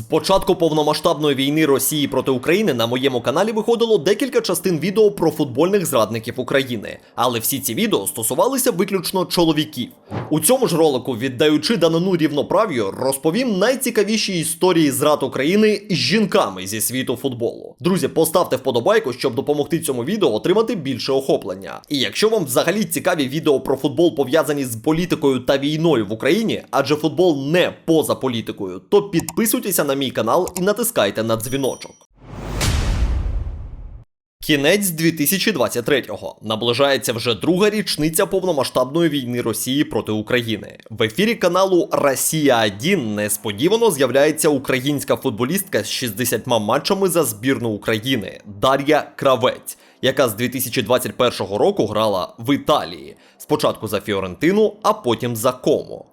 З початку повномасштабної війни Росії проти України на моєму каналі виходило декілька частин відео про футбольних зрадників України, але всі ці відео стосувалися виключно чоловіків. У цьому ж ролику, віддаючи данину рівноправ'ю, розповім найцікавіші історії зрад України з жінками зі світу футболу. Друзі, поставте вподобайку, щоб допомогти цьому відео отримати більше охоплення. І якщо вам взагалі цікаві відео про футбол пов'язані з політикою та війною в Україні, адже футбол не поза політикою, то підписуйтеся на мій канал і натискайте на дзвіночок. Кінець 2023-го. Наближається вже друга річниця повномасштабної війни Росії проти України. В ефірі каналу Росія 1 несподівано з'являється українська футболістка з 60 матчами за збірну України Дар'я Кравець, яка з 2021 року грала в Італії. Спочатку за Фіорентину, а потім за Комо.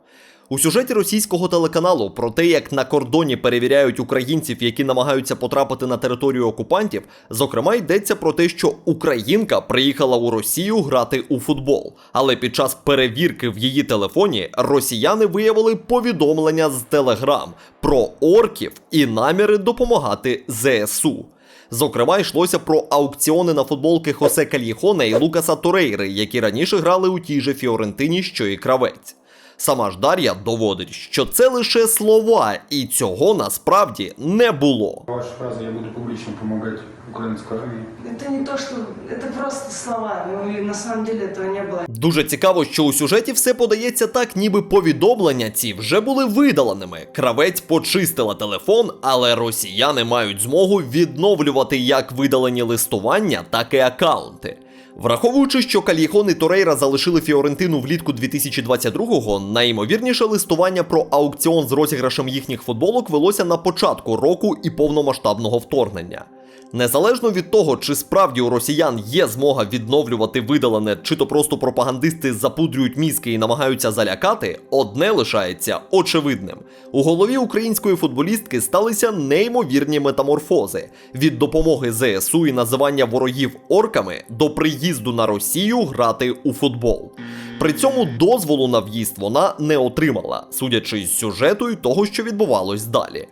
У сюжеті російського телеканалу про те, як на кордоні перевіряють українців, які намагаються потрапити на територію окупантів, зокрема йдеться про те, що українка приїхала у Росію грати у футбол. Але під час перевірки в її телефоні росіяни виявили повідомлення з Телеграм про орків і наміри допомагати ЗСУ. Зокрема, йшлося про аукціони на футболки Хосе Кальєхона і Лукаса Торейри, які раніше грали у тій же Фіорентині, що і кравець. Сама ж Дар'я доводить, що це лише слова, і цього насправді не було. Ваша фраза «я буду публично помогать украинской армии». Это не то, что... Это просто слова. Ну и на самом деле этого не было. Дуже цікаво, що у сюжеті все подається так, ніби повідомлення ці вже були видаленими. Кравець почистила телефон, але росіяни мають змогу відновлювати як видалені листування, так і акаунти. Враховуючи, що Кальєхон і Торейра залишили Фіорентину влітку 2022-го, найімовірніше листування про аукціон з розіграшем їхніх футболок велося на початку року і повномасштабного вторгнення. Незалежно від того, чи справді у росіян є змога відновлювати видалене, чи то просто пропагандисти запудрюють мізки і намагаються залякати, одне лишається очевидним. У голові української футболістки сталися неймовірні метаморфози від допомоги ЗСУ і називання ворогів орками до приїзду на Росію грати у футбол. При цьому дозволу на в'їзд вона не отримала, судячи з сюжету і того, що відбувалось далі.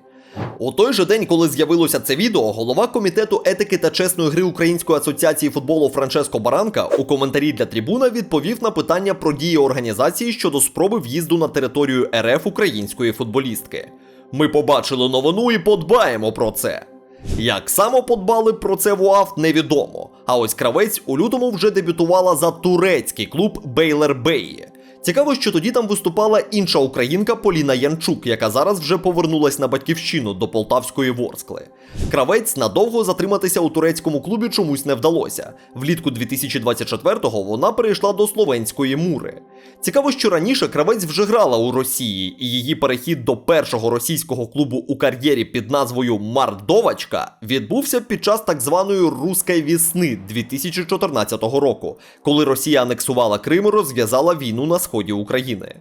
У той же день, коли з'явилося це відео, голова комітету етики та чесної гри Української асоціації футболу Франческо Баранка у коментарі для трибуна відповів на питання про дії організації щодо спроби в'їзду на територію РФ української футболістки. Ми побачили новину і подбаємо про це. Як само подбали про це в УАФ, невідомо. А ось кравець у лютому вже дебютувала за турецький клуб Бейлер Беї. Цікаво, що тоді там виступала інша українка Поліна Янчук, яка зараз вже повернулась на батьківщину до полтавської Ворскли. Кравець надовго затриматися у турецькому клубі чомусь не вдалося. Влітку 2024-го вона перейшла до словенської мури. Цікаво, що раніше кравець вже грала у Росії, і її перехід до першого російського клубу у кар'єрі під назвою Мардовачка відбувся під час так званої Руської вісни 2014 року, коли Росія анексувала Крим і розв'язала війну на сході України.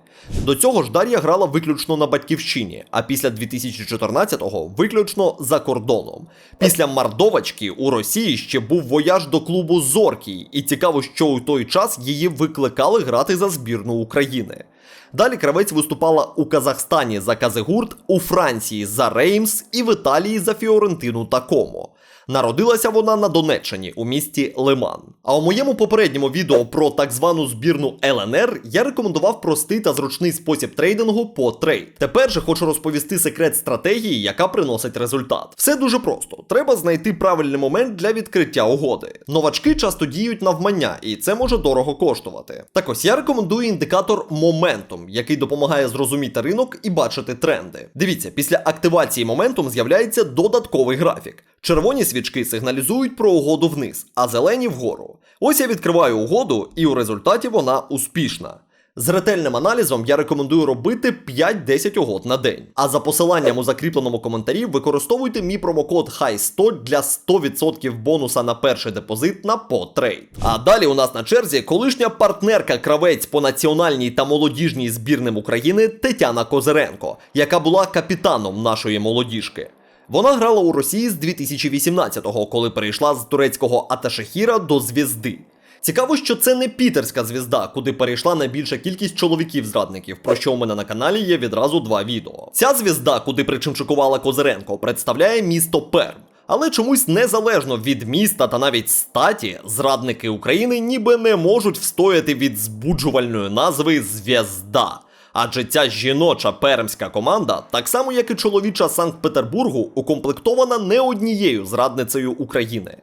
До цього ж Дар'я грала виключно на батьківщині, а після 2014-го виключно за кордоном. Після Мардовачки у Росії ще був вояж до клубу Зоркій, і цікаво, що у той час її викликали грати за збірну України. Далі кравець виступала у Казахстані за Казигурт, у Франції за Реймс і в Італії за Фіорентину та Комо. Народилася вона на Донеччині у місті Лиман. А у моєму попередньому відео про так звану збірну ЛНР я рекомендував простий та зручний спосіб трейдингу по трейд. Тепер же хочу розповісти секрет стратегії, яка приносить результат. Все дуже просто. Треба знайти правильний момент для відкриття угоди. Новачки часто діють навмання, і це може дорого коштувати. Так ось я рекомендую індикатор Momentum, який допомагає зрозуміти ринок і бачити тренди. Дивіться, після активації моментом з'являється додатковий графік. Червоні свічки сигналізують про угоду вниз, а зелені вгору. Ось я відкриваю угоду, і у результаті вона успішна. З ретельним аналізом я рекомендую робити 5-10 угод на день. А за посиланням у закріпленому коментарі використовуйте мій промокод HIGH100 для 100% бонуса на перший депозит на потрейд. А далі у нас на черзі колишня партнерка кравець по національній та молодіжній збірним України Тетяна Козиренко, яка була капітаном нашої молодіжки. Вона грала у Росії з 2018-го, коли перейшла з турецького Аташехіра до звізди. Цікаво, що це не пітерська звізда, куди перейшла найбільша кількість чоловіків-зрадників, про що у мене на каналі є відразу два відео. Ця звізда, куди причимчикувала Козиренко, представляє місто Перм. Але чомусь незалежно від міста та навіть статі, зрадники України ніби не можуть встояти від збуджувальної назви Зв'язда. Адже ця жіноча пермська команда, так само як і чоловіча Санкт-Петербургу, укомплектована не однією зрадницею України.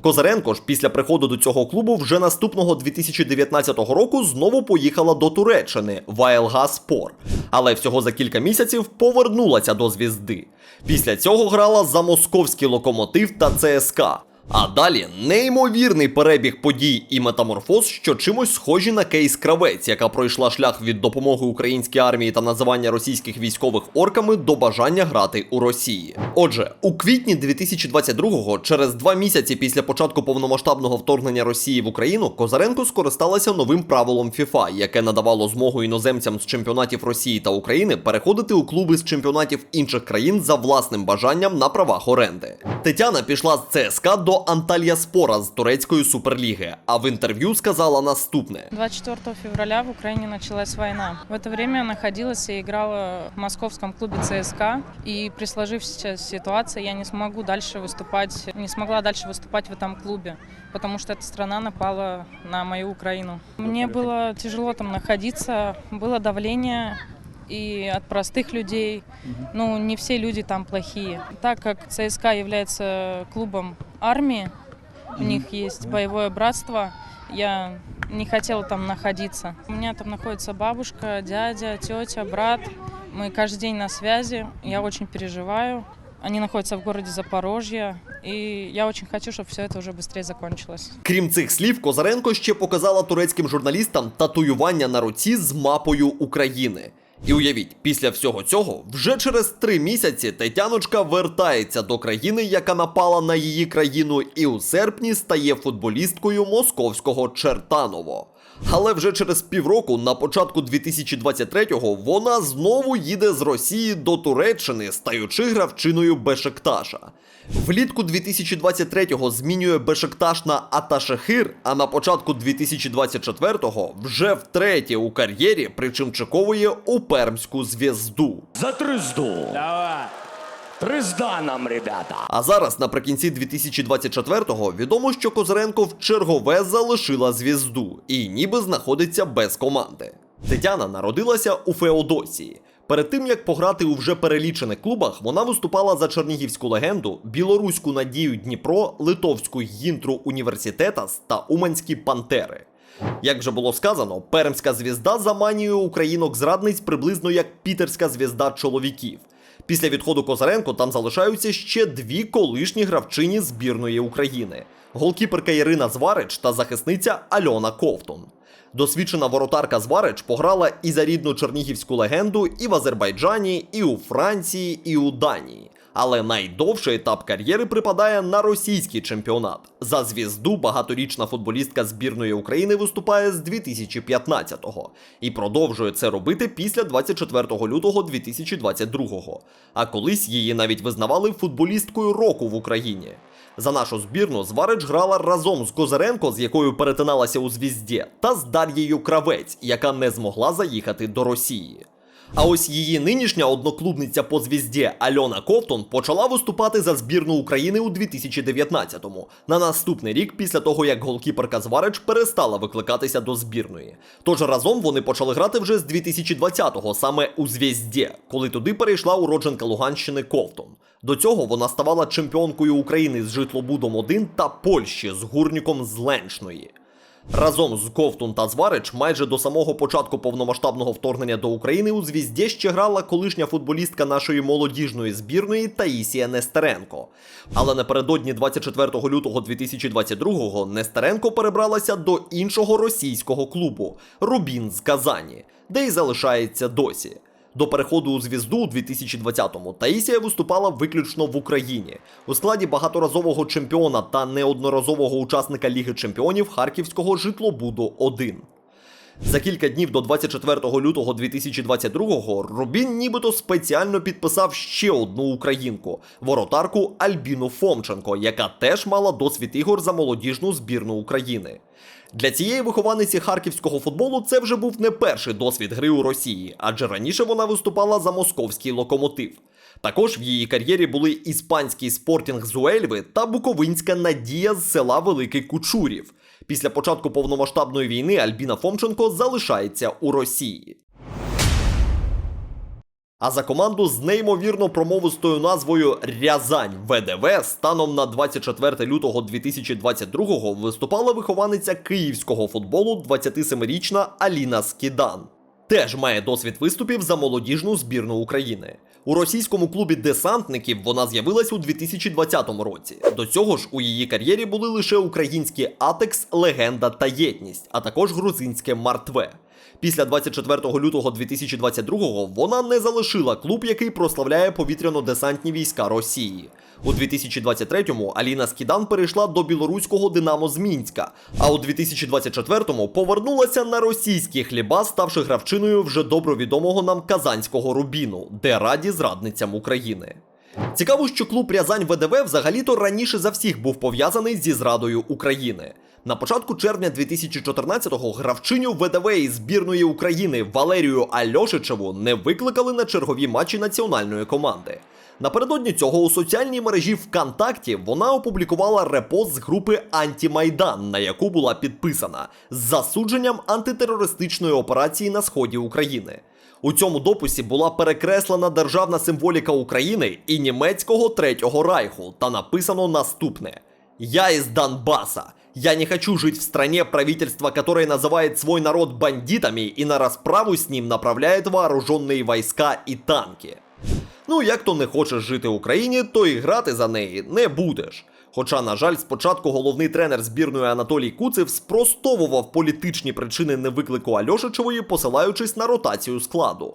Козаренко ж після приходу до цього клубу вже наступного 2019 року знову поїхала до Туреччини в Спор, але всього за кілька місяців повернулася до звізди. Після цього грала за московський локомотив та ЦСКА. А далі неймовірний перебіг подій і метаморфоз, що чимось схожі на кейс Кравець, яка пройшла шлях від допомоги українській армії та називання російських військових орками до бажання грати у Росії. Отже, у квітні 2022-го, через два місяці після початку повномасштабного вторгнення Росії в Україну, Козаренко скористалася новим правилом FIFA, яке надавало змогу іноземцям з чемпіонатів Росії та України переходити у клуби з чемпіонатів інших країн за власним бажанням на правах оренди. Тетяна пішла з ЦСКА до Анталія Спора з турецької суперліги, а в інтерв'ю сказала наступне: 24 февраля в Украине началась война. В это время я находилась и играла в московском клубе ЦСКА. И при сложившейся ситуации я не смогу дальше выступать, не смогла дальше выступать в этом клубе, потому что эта страна напала на мою Украину. Мне было тяжело там находиться, было давление и от простых людей. Ну, не все люди там плохие. Так как ЦСКА является клубом армии, у них есть боевое братство, я не хотела там находиться. У меня там находится бабушка, дядя, тетя, брат. Мы каждый день на связи. Я очень переживаю. Они находятся в городе Запорожье. И я очень хочу, чтобы все это уже быстрее закончилось. Крім цих слів, Козаренко ще показала турецьким журналістам татуювання на руці з мапою України. І уявіть, після всього цього, вже через три місяці Тетяночка вертається до країни, яка напала на її країну, і у серпні стає футболісткою московського Чертаново. Але вже через півроку, на початку 2023-го, вона знову їде з Росії до Туреччини, стаючи гравчиною Бешекташа. Влітку 2023-го змінює Бешекташ на Аташехир, а на початку 2024-го вже втретє у кар'єрі причимчиковує у пермську зв'язду. За тризду. Давай. Тризда нам, ребята. А зараз, наприкінці 2024-го, відомо, що Козиренко в чергове залишила звізду і ніби знаходиться без команди. Тетяна народилася у Феодосії. Перед тим як пограти у вже перелічених клубах, вона виступала за чернігівську легенду, білоруську надію Дніпро, литовську гінтру Університетас та Уманські Пантери. Як вже було сказано, пермська звізда заманює українок зрадниць приблизно як пітерська звізда чоловіків. Після відходу Козаренко там залишаються ще дві колишні гравчині збірної України: голкіперка Ірина Зварич та захисниця Альона Ковтун. Досвідчена воротарка Зварич пограла і за рідну чернігівську легенду і в Азербайджані, і у Франції, і у Данії. Але найдовший етап кар'єри припадає на російський чемпіонат. За звізду багаторічна футболістка збірної України виступає з 2015-го і продовжує це робити після 24 лютого 2022-го. А колись її навіть визнавали футболісткою року в Україні. За нашу збірну Зварич грала разом з Козиренко, з якою перетиналася у звізді, та з Дар'єю Кравець, яка не змогла заїхати до Росії. А ось її нинішня одноклубниця по звізді Альона Ковтун почала виступати за збірну України у 2019-му, на наступний рік після того, як голкіперка Зварич перестала викликатися до збірної. Тож разом вони почали грати вже з 2020-го, саме у звізді, коли туди перейшла уродженка Луганщини Ковтун. До цього вона ставала чемпіонкою України з житлобудом 1 та Польщі з гурніком з Леншної. Разом з Ковтун та Зварич майже до самого початку повномасштабного вторгнення до України у звізді ще грала колишня футболістка нашої молодіжної збірної Таїсія Нестеренко. Але напередодні 24 лютого 2022-го Нестеренко перебралася до іншого російського клубу Рубін з Казані, де й залишається досі. До переходу у звізду у 2020-му Таїсія виступала виключно в Україні. У складі багаторазового чемпіона та неодноразового учасника Ліги Чемпіонів Харківського житлобуду 1 За кілька днів до 24 лютого 2022-го Рубін нібито спеціально підписав ще одну українку воротарку Альбіну Фомченко, яка теж мала досвід ігор за молодіжну збірну України. Для цієї вихованиці харківського футболу це вже був не перший досвід гри у Росії, адже раніше вона виступала за московський локомотив. Також в її кар'єрі були іспанський спортінг з Уельви та буковинська надія з села Великий Кучурів. Після початку повномасштабної війни Альбіна Фомченко залишається у Росії. А за команду з неймовірно промовистою назвою Рязань ВДВ станом на 24 лютого 2022-го виступала вихованиця київського футболу 27-річна Аліна Скідан. Теж має досвід виступів за молодіжну збірну України. У російському клубі десантників вона з'явилась у 2020 році. До цього ж у її кар'єрі були лише українські Атекс, Легенда та Єдність, а також грузинське Мартве. Після 24 лютого 2022-го вона не залишила клуб, який прославляє повітряно-десантні війська Росії. У 2023-му Аліна Скідан перейшла до білоруського Динамо з Мінська, а у 2024-му повернулася на російські хліба, ставши гравчиною вже добро відомого нам казанського Рубіну, де раді зрадницям України. Цікаво, що клуб Рязань ВДВ взагалі-то раніше за всіх був пов'язаний зі зрадою України. На початку червня 2014-го гравчиню ВДВ із збірної України Валерію Альошичеву не викликали на чергові матчі національної команди. Напередодні цього у соціальній мережі ВКонтакті вона опублікувала репост з групи Антімайдан, на яку була підписана з засудженням антитерористичної операції на сході України. У цьому дописі була перекреслена державна символіка України і німецького третього райху, та написано наступне: Я из Донбасса. Я не хочу жить в стране правительства, которое называет свой народ бандитами и на расправу с ним направляет вооруженные войска и танки. Ну, як то не хочеш жити в Україні, то і грати за неї не будеш. Хоча, на жаль, спочатку головний тренер збірної Анатолій Куцев спростовував політичні причини невиклику Альошичевої, посилаючись на ротацію складу.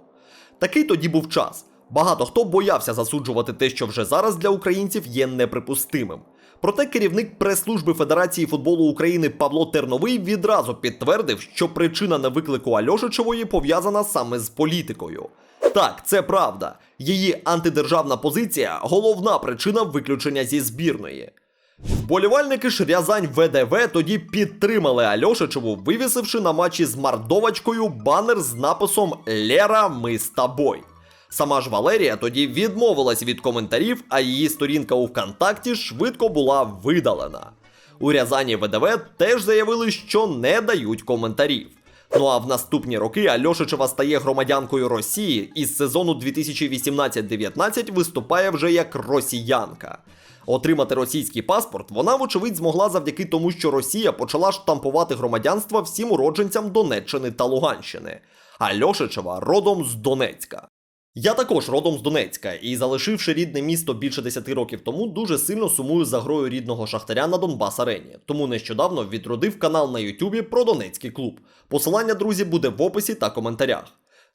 Такий тоді був час. Багато хто боявся засуджувати те, що вже зараз для українців є неприпустимим. Проте керівник прес-служби Федерації футболу України Павло Терновий відразу підтвердив, що причина невиклику Альошичевої пов'язана саме з політикою. Так, це правда. Її антидержавна позиція головна причина виключення зі збірної. Вболівальники ж Рязань ВДВ тоді підтримали Альошичеву, вивісивши на матчі з мордовочкою банер з написом Лера, ми з тобой. Сама ж Валерія тоді відмовилась від коментарів, а її сторінка у ВКонтакті швидко була видалена. У Рязані ВДВ теж заявили, що не дають коментарів. Ну а в наступні роки Альошичева стає громадянкою Росії і з сезону 2018-19 виступає вже як росіянка. Отримати російський паспорт вона, вочевидь, змогла завдяки тому, що Росія почала штампувати громадянства всім уродженцям Донеччини та Луганщини. Альошичева родом з Донецька. Я також родом з Донецька і, залишивши рідне місто більше 10 років тому, дуже сильно сумую за грою рідного шахтаря на Донбас Арені. Тому нещодавно відродив канал на Ютубі про Донецький клуб. Посилання, друзі, буде в описі та коментарях.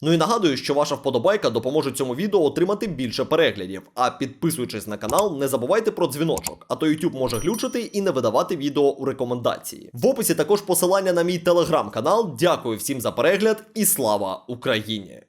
Ну і нагадую, що ваша вподобайка допоможе цьому відео отримати більше переглядів. А підписуючись на канал, не забувайте про дзвіночок, а то YouTube може глючити і не видавати відео у рекомендації. В описі також посилання на мій телеграм-канал. Дякую всім за перегляд і слава Україні!